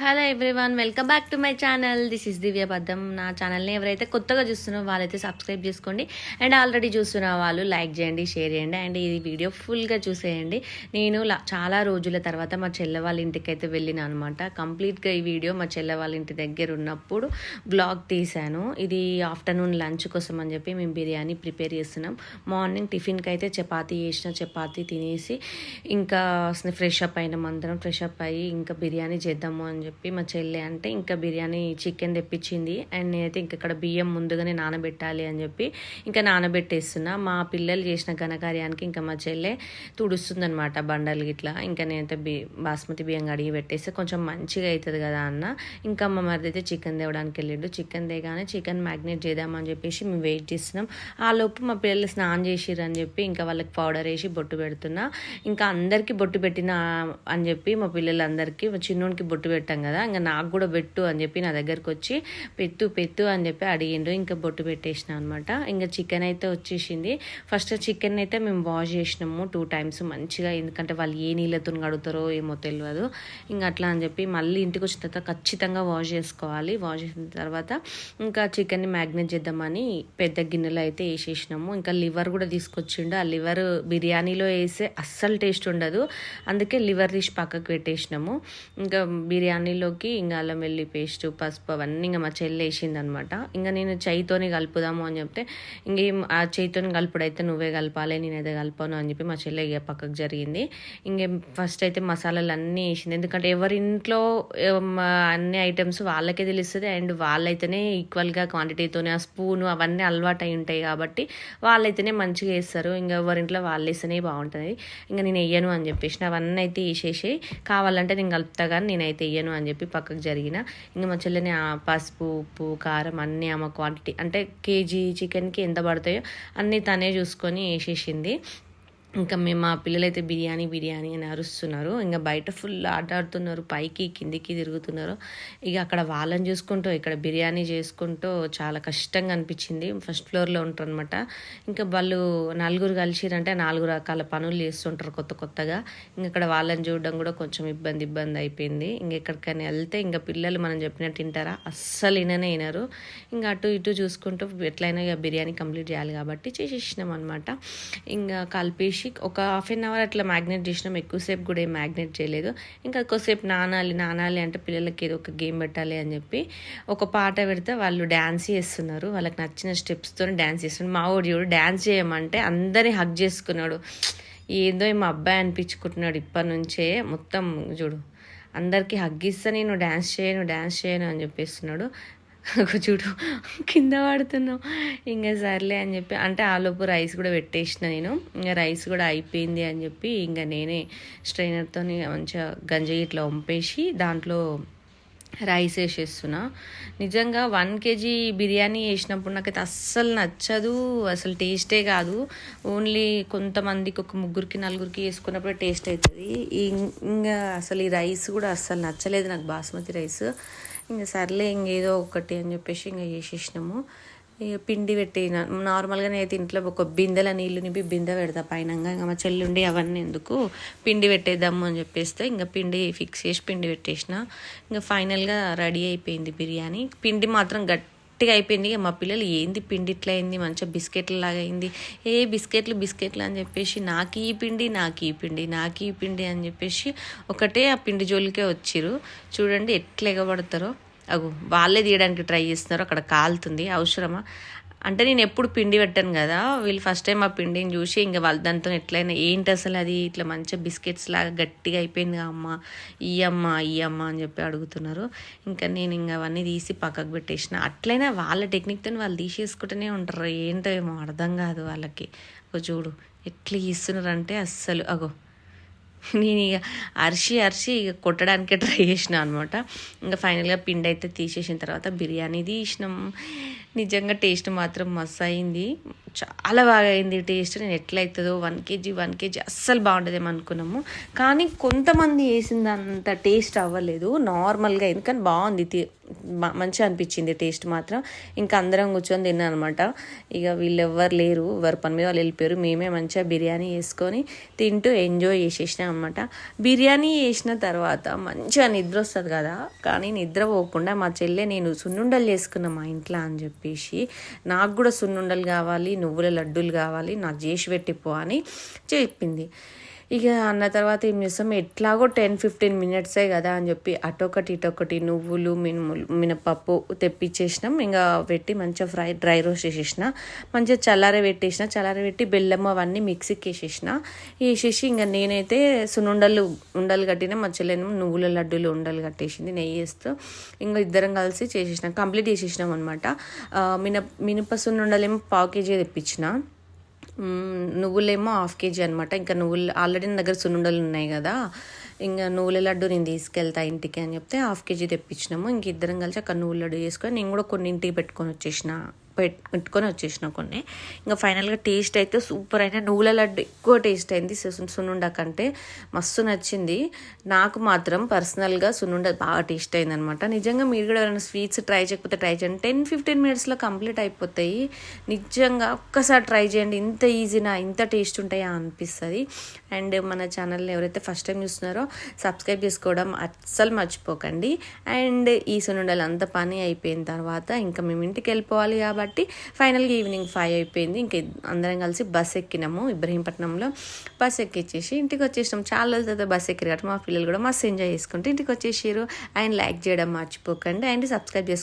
Hello everyone welcome back to my channel this is Divya Baddam నా ఛానల్ని ఎవరైతే కొత్తగా చూస్తున్నారో వాళ్ళైతే సబ్స్క్రైబ్ చేసుకోండి. అండ్ ఆల్రెడీ చూస్తున్న వాళ్ళు లైక్ చేయండి షేర్ చేయండి. అండ్ ఈ వీడియో ఫుల్గా చూసేయండి. నేను చాలా రోజుల తర్వాత మా చెల్ల వాళ్ళ ఇంటికి అయితే వెళ్ళిన అనమాట కంప్లీట్గా ఈ వీడియో మా చెల్ల వాళ్ళ ఇంటి దగ్గర ఉన్నప్పుడు బ్లాగ్ తీశాను. ఇది ఆఫ్టర్నూన్ లంచ్ కోసం అని చెప్పి మేము బిర్యానీ ప్రిపేర్ చేస్తున్నాం. మార్నింగ్ టిఫిన్కి అయితే చపాతీ చేసిన చపాతీ తినేసి ఇంకా ఫ్రెష్ అప్ అయినాం అందరం ఫ్రెష్ అప్ అయ్యి ఇంకా బిర్యానీ చేద్దాము అని చెప్పి మా చెల్లె అంటే ఇంకా బిర్యానీ చికెన్ తెప్పించింది. అండ్ నేనైతే ఇంక ఇక్కడ బియ్యం ముందుగానే నానబెట్టాలి అని చెప్పి ఇంకా నానబెట్టేస్తున్నా. మా పిల్లలు చేసిన ఘనకార్యానికి ఇంకా మా చెల్లె తుడుస్తుంది అనమాట బండలు గిట్లా. ఇంకా నేనైతే బి బాస్మతి బియ్యం కడిగి పెట్టేస్తే కొంచెం మంచిగా అవుతుంది కదా అన్న. ఇంకా మా మరిది అయితే చికెన్ తేవడానికి వెళ్ళిండు. చికెన్ తేగానే చికెన్ మ్యాగ్నేట్ చేద్దామని చెప్పేసి మేము వెయిట్ చేస్తున్నాం. ఆ లోపు మా పిల్లలు స్నానం చేసిర్రు అని చెప్పి ఇంకా వాళ్ళకి పౌడర్ వేసి బొట్టు పెడుతున్నా. ఇంకా అందరికీ బొట్టు పెట్టిన అని చెప్పి మా పిల్లలందరికీ మా చిన్నోనికి బొట్టు పెట్టాం కదా ఇంకా నాకు కూడా పెట్టు అని చెప్పి నా దగ్గరకు వచ్చి పెట్టు పెట్టు అని చెప్పి అడిగిండు. ఇంకా బొట్టు పెట్టేసిన అనమాట ఇంకా చికెన్ అయితే వచ్చేసింది. ఫస్ట్ చికెన్ అయితే మేము వాష్ చేసినాము టూ టైమ్స్ మంచిగా ఎందుకంటే వాళ్ళు ఏ నీళ్ళతో కడుగుతారో ఏమో తెలియదు ఇంకా అట్లా అని చెప్పి మళ్ళీ ఇంటికి వచ్చిన తర్వాత ఖచ్చితంగా వాష్ చేసుకోవాలి. వాష్ చేసిన తర్వాత ఇంకా చికెన్ని మ్యాగ్నేట్ చేద్దామని పెద్ద గిన్నెలో అయితే వేసేసినాము. ఇంకా లివర్ కూడా తీసుకొచ్చిండు. ఆ లివర్ బిర్యానీలో వేస్తే అస్సలు టేస్ట్ ఉండదు. అందుకే లివర్ తీసి పక్కకు పెట్టేసినాము. ఇంకా బిర్యానీ బిర్యానీలోకి ఇంకా అల్లం వెల్లి పేస్ట్ పసుపు అవన్నీ ఇంకా మా చెల్లి వేసింది అనమాట ఇంకా నేను చేయితోనే కలుపుదాము అని చెప్తే ఇంకేం ఆ చేయితోని కలుపుడైతే నువ్వే కలపాలి నేనైతే కలపాను అని చెప్పి మా చెల్లె ఇక పక్కకు జరిగింది. ఇంకేం ఫస్ట్ అయితే మసాలాలు అన్నీ వేసింది. ఎందుకంటే ఎవరి ఇంట్లో అన్ని ఐటమ్స్ వాళ్ళకే తెలుస్తుంది. అండ్ వాళ్ళైతేనే ఈక్వల్గా క్వాంటిటీతోనే ఆ స్పూను అవన్నీ అలవాటు అయి ఉంటాయి కాబట్టి వాళ్ళైతేనే మంచిగా వేస్తారు. ఇంకా ఎవరింట్లో వాళ్ళు వేస్తేనే బాగుంటుంది. ఇంకా నేను వేయను అని చెప్పేసి అవన్నీ అయితే వేసేసి కావాలంటే నేను కలుపుతా కానీ నేనైతే వేయను అని చెప్పి పక్కకు జరిగిన ఇంకా మా చెల్లెని పసుపు ఉప్పు కారం అన్నీ ఆమె క్వాంటిటీ అంటే కేజీ చికెన్కి ఎంత పడతాయో అన్నీ తనే చూసుకొని వేసేసింది. ఇంకా మేము మా పిల్లలైతే బిర్యానీ బిర్యానీ అని అరుస్తున్నారు. ఇంకా బయట ఫుల్ ఆట ఆడుతున్నారు పైకి కిందికి తిరుగుతున్నారు. ఇక అక్కడ వాళ్ళని చూసుకుంటూ ఇక్కడ బిర్యానీ చేసుకుంటూ చాలా కష్టంగా అనిపించింది. ఫస్ట్ ఫ్లోర్లో ఉంటారు అనమాట ఇంకా వాళ్ళు నలుగురు కలిసిరంటే నాలుగు రకాల పనులు చేస్తుంటారు కొత్త కొత్తగా. ఇంకా అక్కడ వాళ్ళని చూడడం కూడా కొంచెం ఇబ్బంది ఇబ్బంది అయిపోయింది. ఇంకా ఎక్కడికైనా వెళ్తే ఇంకా పిల్లలు మనం చెప్పినట్టు తింటారా? అస్సలు విననే వినరు. ఇంకా అటు ఇటు చూసుకుంటూ ఎట్లయినా ఇక బిర్యానీ కంప్లీట్ చేయాలి కాబట్టి చేసేసినాం అనమాట ఇంకా కలిపేసి ఒక హాఫ్ అన్ అవర్ అట్లా మ్యాగ్నెట్ చేసినాం. ఎక్కువసేపు కూడా ఏం మ్యాగ్నెట్ చేయలేదు. ఇంకా ఎక్కువసేపు నానాలి నానాలి అంటే పిల్లలకి ఏదో ఒక గేమ్ పెట్టాలి అని చెప్పి ఒక పాట పెడితే వాళ్ళు డ్యాన్స్ చేస్తున్నారు. వాళ్ళకి నచ్చిన స్టెప్స్తో డ్యాన్స్ చేస్తున్నారు. మా ఊరి చూడు డ్యాన్స్ చేయమంటే అందరినీ హగ్ చేసుకున్నాడు. ఏందో మా అబ్బాయి అనిపించుకుంటున్నాడు ఇప్పటి నుంచే మొత్తం చూడు అందరికీ హగ్ ఇస్తే నేను డ్యాన్స్ చేయను డ్యాన్స్ చేయను అని చెప్పేస్తున్నాడు. చూడు కింద పడుతున్నావు. ఇంకా సర్లే అని చెప్పి అంటే ఆలోపు రైస్ కూడా పెట్టేసిన నేను. ఇంకా రైస్ కూడా అయిపోయింది అని చెప్పి ఇంకా నేనే స్ట్రైనర్తో మంచిగా గంజి ఇట్లా వంపేసి దాంట్లో రైస్ వేసేస్తున్నా. నిజంగా వన్ కేజీ బిర్యానీ వేసినప్పుడు నాకైతే అస్సలు నచ్చదు అసలు టేస్టే కాదు. ఓన్లీ కొంతమందికి ఒక ముగ్గురికి నలుగురికి వేసుకున్నప్పుడు టేస్ట్ అవుతుంది. ఇంకా అసలు ఈ రైస్ కూడా అస్సలు నచ్చలేదు నాకు బాస్మతి రైస్. ఇంకా సర్లే ఇంకేదో ఒకటి అని చెప్పేసి ఇంకా చేసేసినాము. ఇక పిండి పెట్టిన నార్మల్గా అయితే ఇంట్లో ఒక బిందెల నీళ్ళు నింపి బిందె పెడతా పైన ఇంకా మా చెల్లుండి అవన్నీ ఎందుకు పిండి పెట్టేద్దాము అని చెప్పేస్తే ఇంకా పిండి ఫిక్స్ చేసి పిండి పెట్టేసిన. ఇంకా ఫైనల్గా రెడీ అయిపోయింది బిర్యానీ. పిండి మాత్రం గట్టిగా అయిపోయింది. ఇక మా పిల్లలు ఏంది పిండి ఇట్లా అయింది మంచిగా బిస్కెట్ల లాగా అయింది. ఏ బిస్కెట్లు బిస్కెట్లు అని చెప్పేసి నాకు ఈ పిండి నాకు ఈ పిండి నాకు ఈ పిండి అని చెప్పేసి ఒకటే ఆ పిండి జోలికే వచ్చిర్రు. చూడండి ఎట్లా ఎగబడతారో. అగు వాళ్ళే తీయడానికి ట్రై చేస్తున్నారు. అక్కడ కాలుతుంది. అవసరమా? అంటే నేను ఎప్పుడు పిండి పెట్టాను కదా. వీళ్ళు ఫస్ట్ టైం ఆ పిండిని చూసి ఇంకా వాళ్ళ దాంతో ఎట్లయినా ఏంటి అసలు అది? ఇట్లా మంచిగా బిస్కెట్స్ లాగా గట్టిగా అయిపోయింది అమ్మ. ఈ అమ్మ ఈ అమ్మ అని చెప్పి అడుగుతున్నారు. ఇంకా నేను ఇంకా అవన్నీ తీసి పక్కకు పెట్టేసిన. అట్లయినా వాళ్ళ టెక్నిక్తో వాళ్ళు తీసేసుకుంటూనే ఉంటారు. ఏంటో ఏమో అర్థం కాదు వాళ్ళకి. ఒక చూడు ఎట్లా ఇస్తున్నారంటే అస్సలు అగో నేను ఇక అరిసి అరిసి ఇక కొట్టడానికే ట్రై చేసిన అనమాట ఇంకా ఫైనల్గా పిండి అయితే తీసేసిన తర్వాత బిర్యానీ తీసినాం. నిజంగా టేస్ట్ మాత్రం మస్తు అయింది. చాలా బాగా అయింది టేస్ట్ నేను ఎట్లయితుందో వన్ కేజీ వన్ కేజీ అస్సలు బాగుండదేమో అనుకున్నాము. కానీ కొంతమంది వేసిందంత టేస్ట్ అవ్వలేదు. నార్మల్గా అయింది కానీ బాగుంది. మంచిగా అనిపించింది టేస్ట్ మాత్రం. ఇంకా అందరం కూర్చొని తిన్నాం అనమాట ఇక వీళ్ళు ఎవ్వరు లేరు ఎవరి పని మీద వాళ్ళు వెళ్ళిపోయారు. మేమే మంచిగా బిర్యానీ వేసుకొని తింటూ ఎంజాయ్ చేసేసినాం అనమాట బిర్యానీ చేసిన తర్వాత మంచిగా నిద్ర వస్తుంది కదా. కానీ నిద్ర పోకుండా మా చెల్లె నేను సున్నుండలు చేసుకున్నా మా ఇంట్లో అని చెప్పేసి నాకు కూడా సున్నుండలు కావాలి నువ్వుల లడ్డూలు కావాలి నాకు చేసి పెట్టిపో అని చెప్పింది. ఇక అన్న తర్వాత ఏం చేస్తాం? ఎట్లాగో టెన్ ఫిఫ్టీన్ మినిట్సే కదా అని చెప్పి అటొకటి ఇటొకటి నువ్వులు మినుములు మినపప్పు తెప్పించేసినాం. ఇంకా పెట్టి మంచిగా ఫ్రై డ్రై రోస్ట్ చేసేసిన. మంచిగా చల్లార పెట్టేసిన. చల్లార పెట్టి బెల్లం అవన్నీ మిక్సీకి వేసేసిన. వేసేసి ఇంకా నేనైతే సున్నుండలు ఉండలు కట్టిన మా నువ్వుల లడ్డూలు ఉండలు కట్టేసింది నెయ్యి వేస్తూ. ఇంకా ఇద్దరం కలిసి చేసేసినాం. కంప్లీట్ చేసేసినాం అనమాట మిన మినప సున్నుండలేమో పావు కేజీ తెప్పించిన. నువ్వులేమో హాఫ్ కేజీ అనమాట ఇంకా నువ్వులు ఆల్రెడీ నా దగ్గర సున్నుండలు ఉన్నాయి కదా. ఇంకా నువ్వుల లడ్డు నేను తీసుకెళ్తా ఇంటికి అని చెప్తే హాఫ్ కేజీ తెప్పించినాము. ఇంక ఇద్దరం కలిసి అక్కడ నువ్వుల లడ్డు చేసుకొని నేను కూడా కొన్ని ఇంటికి పెట్టుకొని వచ్చేసిన. పెట్టుకొని వచ్చేసిన కొన్ని. ఇంకా ఫైనల్గా టేస్ట్ అయితే సూపర్ అయినా నువ్వుల లడ్డు ఎక్కువ టేస్ట్ అయింది సు- సున్నుండ కంటే. మస్తు నచ్చింది. నాకు మాత్రం పర్సనల్గా సున్నుండ బాగా టేస్ట్ అయింది అనమాట నిజంగా మీరు కూడా ఎవరైనా స్వీట్స్ ట్రై చేయకపోతే ట్రై చేయండి. టెన్ ఫిఫ్టీన్ మినిట్స్లో కంప్లీట్ అయిపోతాయి. నిజంగా ఒక్కసారి ట్రై చేయండి. ఇంత ఈజీనా ఇంత టేస్ట్ ఉంటాయా అనిపిస్తుంది. అండ్ మన ఛానల్ని ఎవరైతే ఫస్ట్ టైం చూస్తున్నారో సబ్స్క్రైబ్ చేసుకోవడం అస్సలు మర్చిపోకండి. అండ్ ఈ సున్నుండలు అంత పని అయిపోయిన తర్వాత ఇంకా మేము ఇంటికి వెళ్ళిపోవాలి కాబట్టి ఫైనల్గా ఈవినింగ్ ఫైవ్ అయిపోయింది. ఇంక అందరం కలిసి బస్ ఎక్కినాము ఇబ్రహీంపట్నంలో. బస్ ఎక్కిచ్చేసి ఇంటికి వచ్చేసినాం. చాలా రోజుల తర్వాత బస్ ఎక్కిరు కాబట్టి మా పిల్లలు కూడా మస్తు ఎంజాయ్ చేసుకుంటూ ఇంటికి వచ్చేసారు అండ్ లైక్ చేయడం మర్చిపోకండి. అండ్ సబ్స్క్రైబ్ చేసుకోండి